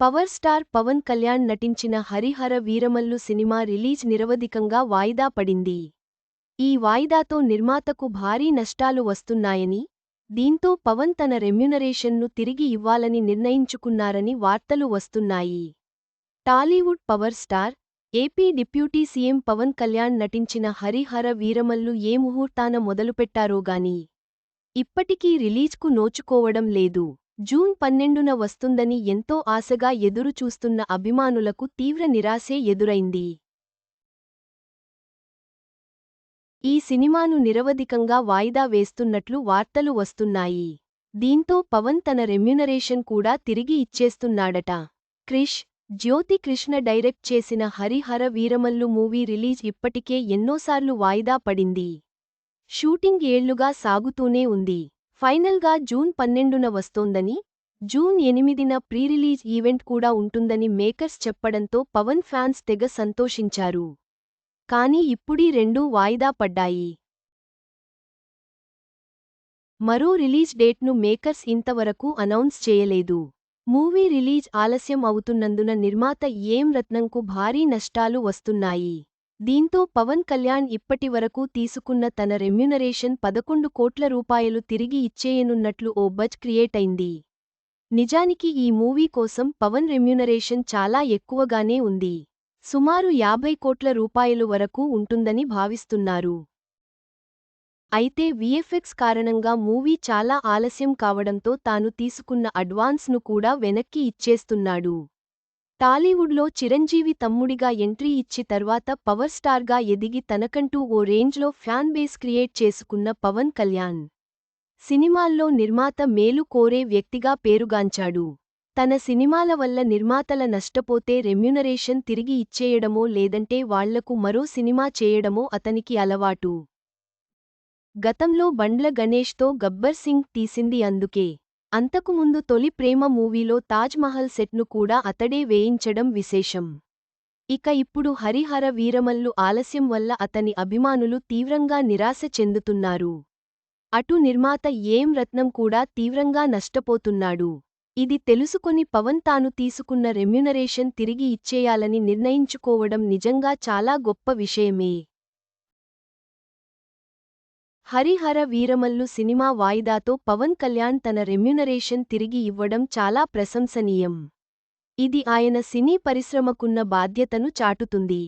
Power star Pawan Kalyan నటించిన Harihara Veeramallu cinema release నిరవధికంగా వాయిదా పడింది. ఈ వాయిదాతో నిర్మాతకు భారీ నష్టాలు వస్తున్నాయని దీంతో పవన్ తన రెమ్యునరేషన్ను తిరిగి ఇవ్వాలని నిర్ణయించుకున్నారని వార్తలు వస్తున్నాయి. Tollywood power star AP deputy CM Pawan Kalyan నటించిన హరిహర వీరమల్లు ఏ ముహూర్తాన మొదలుపెట్టారోగాని ఇప్పటికీ రిలీజ్కు నోచుకోవడం లేదు. జూన్ పన్నెండున వస్తుందని ఎంతో ఆశగా ఎదురుచూస్తున్న అభిమానులకు తీవ్ర నిరాశే ఎదురైంది. ఈ సినిమాను నిరవధికంగా వాయిదా వేస్తున్నట్లు వార్తలు వస్తున్నాయి. దీంతో పవన్ తన రెమ్యునరేషన్ కూడా తిరిగి ఇచ్చేస్తున్నాడట. క్రిష్ జ్యోతి కృష్ణ డైరెక్ట్ చేసిన హరిహర వీరమల్లు మూవీ రిలీజ్ ఇప్పటికే ఎన్నోసార్లు వాయిదా పడింది. షూటింగ్ ఏళ్ళుగా సాగుతూనే ఉంది. ఫైనల్గా జూన్ పన్నెండున వస్తోందని జూన్ ఎనిమిదిన ప్రీ రిలీజ్ ఈవెంట్ కూడా ఉంటుందని మేకర్స్ చెప్పడంతో పవన్ ఫ్యాన్స్ తెగ సంతోషించారు. కానీ ఇప్పుడీ రెండూ వాయిదా పడ్డాయి. మరో రిలీజ్ డేట్ను మేకర్స్ ఇంతవరకు అనౌన్స్ చేయలేదు. మూవీ రిలీజ్ ఆలస్యం అవుతున్నందున నిర్మాత ఏం రత్నంకు భారీ నష్టాలు వస్తున్నాయి. దీంతో పవన్ కళ్యాణ్ ఇప్పటి వరకు తీసుకున్న తన రెమ్యునరేషన్ పదకొండు కోట్ల రూపాయలు తిరిగి ఇచ్చేయనున్నట్లు ఓ బజ్ క్రియేట్ అయింది. నిజానికి ఈ మూవీ కోసం పవన్ రెమ్యునరేషన్ చాలా ఎక్కువగానే ఉంది. సుమారు యాభై కోట్ల రూపాయలు వరకు ఉంటుందని భావిస్తున్నారు. అయితే విఎఫ్ఎక్స్ కారణంగా మూవీ చాలా ఆలస్యం కావడంతో తాను తీసుకున్న అడ్వాన్స్ను కూడా వెనక్కి ఇచ్చేస్తున్నాడు. టాలీవుడ్లో చిరంజీవి తమ్ముడిగా ఎంట్రీ ఇచ్చి తర్వాత పవర్ స్టార్గా ఎదిగి తనకంటూ ఓ రేంజ్లో ఫ్యాన్ బేస్ క్రియేట్ చేసుకున్న పవన్ కళ్యాణ్. సినిమాల్లో నిర్మాత మేలు కోరే వ్యక్తిగా పేరుగాంచాడు. తన సినిమాల వల్ల నిర్మాతల నష్టపోతే రెమ్యునరేషన్ తిరిగి ఇచ్చేయడమో లేదంటే వాళ్ళకు మరో సినిమా చేయడమో అతనికి అలవాటు. గతంలో బండ్ల గణేష్తో గబ్బర్ సింగ్ తీసింది అందుకే. అంతకుముందు తొలి ప్రేమ మూవీలో తాజ్ మహల్ సెట్ను కూడా అతడే వేయించడం విశేషం. ఇక ఇప్పుడు హరిహర వీరమల్లు ఆలస్యం వల్ల అతని అభిమానులు తీవ్రంగా నిరాశ చెందుతున్నారు. అటు నిర్మాత ఏం రత్నం కూడా తీవ్రంగా నష్టపోతున్నాడు. ఇది తెలుసుకొని పవన్ తాను తీసుకున్న రెమ్యునరేషన్ తిరిగి ఇచ్చేయాలని నిర్ణయించుకోవడం నిజంగా చాలా గొప్ప విషయమే. హరిహర వీరమల్లు సినిమా వాయిదాతో పవన్ కళ్యాణ్ తన రెమ్యునరేషన్ తిరిగి ఇవ్వడం చాలా ప్రశంసనీయం. ఇది ఆయన సినీ పరిశ్రమకున్న బాధ్యతను చాటుతుంది.